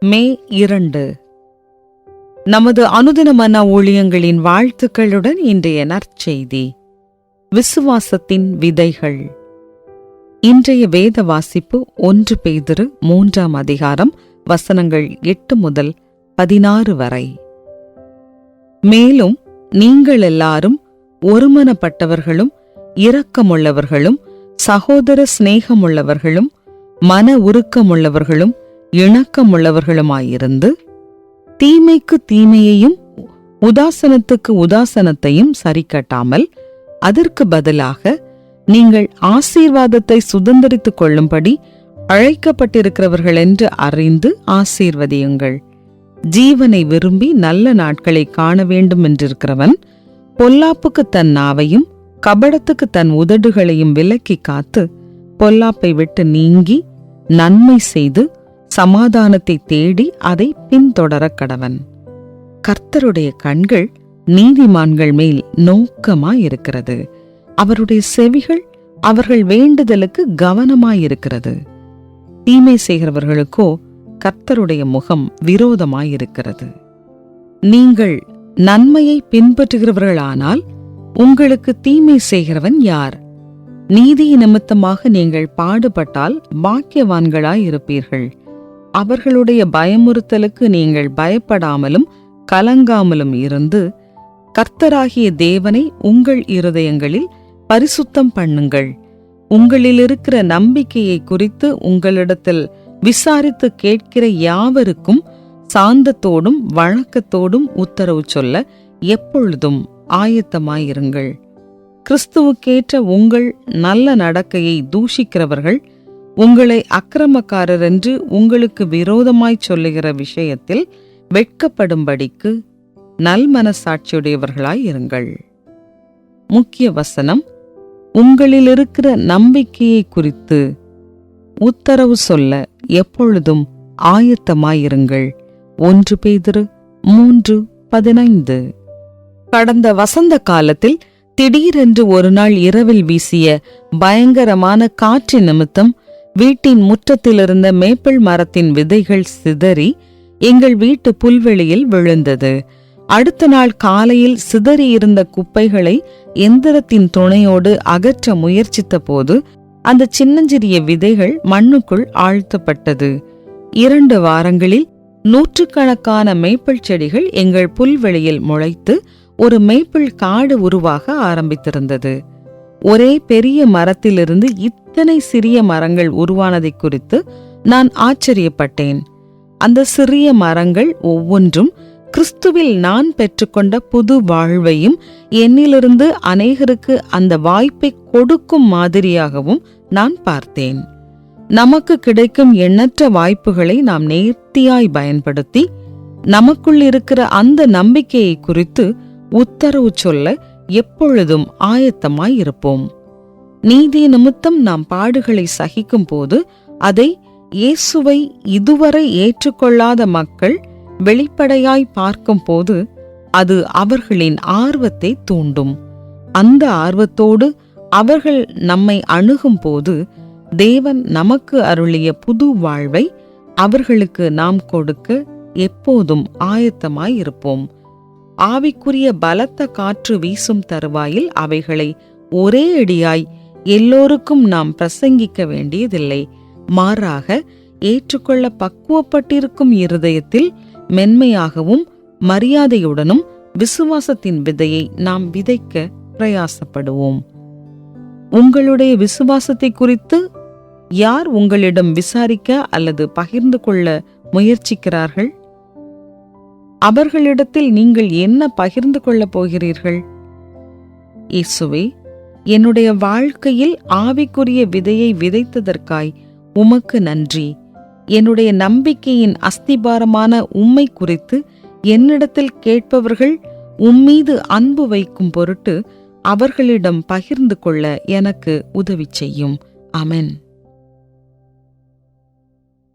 மே இரண்டு. நமது அனுதின மன ஊழியங்களின் வாழ்த்துக்களுடன் இன்றைய நற்செய்தி. விசுவாசத்தின் விதைகள். இன்றைய வேத வாசிப்பு ஒன்று பெய்திரு மூன்றாம் அதிகாரம் வசனங்கள் எட்டு முதல் பதினாறு வரை. மேலும் நீங்கள் எல்லாரும் ஒருமனப்பட்டவர்களும் இரக்கமுள்ளவர்களும் சகோதர சிநேகமுள்ளவர்களும் மன உருக்கமுள்ளவர்களும் இணக்கமுள்ளவர்களுமாயிருந்து தீமைக்கு தீமையையும் உதாசனத்துக்கு உதாசனத்தையும் சரிக்கட்டாமல் அதற்கு பதிலாக நீங்கள் ஆசீர்வாதத்தை சுதந்திரித்துக் கொள்ளும்படி அழைக்கப்பட்டிருக்கிறவர்கள் என்று அறிந்து ஆசீர்வதியுங்கள். ஜீவனை விரும்பி நல்ல நாட்களை காண வேண்டும் என்றிருக்கிறவன் பொல்லாப்புக்கு தன் நாவையும் கபடத்துக்கு தன் உதடுகளையும் விலக்கி காத்து பொல்லாப்பை விட்டு நீங்கி நன்மை செய்து சமாதானத்தை தேடி அதை பின்தொடரக் கடவன். கர்த்தருடைய கண்கள் நீதிமான்கள் மேல் நோக்கமாயிருக்கிறது. அவருடைய செவிகள் அவர்கள் வேண்டுதலுக்கு கவனமாயிருக்கிறது. தீமை செய்கிறவர்களுக்கோ கர்த்தருடைய முகம் விரோதமாயிருக்கிறது. நீங்கள் நன்மையை பின்பற்றுகிறவர்களானால் உங்களுக்கு தீமை செய்கிறவன் யார்? நீதி நிமித்தமாக நீங்கள் பாடுபட்டால் பாக்கியவான்களாயிருப்பீர்கள். அவர்களுடைய பயமுறுத்தலுக்கு நீங்கள் பயப்படாமலும் கலங்காமலும் இருந்து கர்த்தராகிய தேவனை உங்கள் இருதயங்களில் பரிசுத்தம் பண்ணுங்கள். உங்களில் இருக்கிற நம்பிக்கையை குறித்து உங்களிடத்தில் விசாரித்து கேட்கிற யாவருக்கும் சாந்தத்தோடும் வழக்கத்தோடும் உத்தரவு சொல்ல எப்பொழுதும் ஆயத்தமாயிருங்கள். கிறிஸ்துவுக்கேற்ற உங்கள் நல்ல நடக்கையை தூஷிக்கிறவர்கள் உங்களை அக்கிரமக்காரர் என்று உங்களுக்கு விரோதமாய் சொல்லுகிற விஷயத்தில் வெட்கப்படும்படிக்கு நல்மனசாட்சியுடையவர்களாய் இருங்கள். முக்கிய வசனம் உங்களில் இருக்கிற நம்பிக்கையை குறித்து உத்தரவு சொல்ல எப்பொழுதும் ஆயத்தமாயிருங்கள். ஒன்று பேதிரு மூன்று பதினைந்து. கடந்த வசந்த காலத்தில் திடீரென்று ஒரு நாள் இரவில் வீசிய பயங்கரமான காற்று நிமித்தம் வீட்டின் முற்றத்திலிருந்த மேப்பிள் மரத்தின் விதைகள் சிதறி எங்கள் வீட்டு புல்வெளியில் விழுந்தது. அடுத்த நாள் காலையில் சிதறியிருந்த குப்பைகளை எந்திரத்தின் துணையோடு அகற்ற முயற்சித்த போது அந்த சின்னஞ்சிறிய விதைகள் மண்ணுக்குள் ஆழ்த்தப்பட்டது. இரண்டு வாரங்களில் நூற்றுக்கணக்கான மேய்ப்பிள் செடிகள் எங்கள் புல்வெளியில் முளைத்து ஒரு மேய்ப்பிள் காடு உருவாக ஆரம்பித்திருந்தது. ஒரே பெரிய மரத்திலிருந்து இத்தனை சிறிய மரங்கள் உருவானதை குறித்து நான் ஆச்சரியப்பட்டேன். அந்த சிறிய மரங்கள் ஒவ்வொன்றும் கிறிஸ்துவில் நான் பெற்றுக்கொண்ட புது வாழ்வையும் என்னிலிருந்து அநேகருக்கு அந்த வாய்ப்பை கொடுக்கும் மாதிரியாகவும் நான் பார்த்தேன். நமக்கு கிடைக்கும் எண்ணற்ற வாய்ப்புகளை நாம் நேர்த்தியாய் பயன்படுத்தி நமக்குள் இருக்கிற அந்த நம்பிக்கையை குறித்து உத்தரவு சொல்ல எப்பொழுதும் ஆயத்தமாய் இருப்போம். நீதி நிமித்தம் நாம் பாடுகளை சகிக்கும் போது அதை இயேசுவை இதுவரை ஏற்றுக்கொள்ளாத மக்கள் வெளிப்படையாய் பார்க்கும்போது அது அவர்களின் ஆர்வத்தை தூண்டும். அந்த ஆர்வத்தோடு அவர்கள் நம்மை அணுகும்போது தேவன் நமக்கு அருளிய புது வாழ்வை அவர்களுக்கு நாம் கொடுக்க எப்போதும் ஆயத்தமாய் இருப்போம். ஆவிக்குரிய பலத்த காற்று வீசும் தருவாயில் அவைகளை ஒரே அடியாய் எல்லோருக்கும் நாம் பிரசங்கிக்க வேண்டியதில்லை. மாறாக ஏற்றுக்கொள்ள பக்குவப்பட்டிருக்கும் இருதயத்தில் மென்மையாகவும் மரியாதையுடனும் விசுவாசத்தின் விதையை நாம் விதைக்க பிரயாசப்படுவோம். உங்களுடைய விசுவாசத்தை குறித்து யார் உங்களிடம் விசாரிக்க அல்லது பகிர்ந்து கொள்ள முயற்சிக்கிறார்கள்? அவர்களிடத்தில் நீங்கள் என்ன பகிர்ந்து கொள்ளப் போகிறீர்கள்? இயேசுவே என்னுடைய வாழ்க்கையில் ஆவிக்குரிய விதையை விதைத்ததற்காய் உமக்கு நன்றி. என்னுடைய நம்பிக்கையின் அஸ்திபாரமான உம்மை குறித்து என்னிடத்தில் கேட்பவர்கள் உம்மீது அன்பு வைக்கும் பொருட்டு அவர்களிடம் பகிர்ந்து கொள்ள எனக்கு உதவி செய்யும். அமென்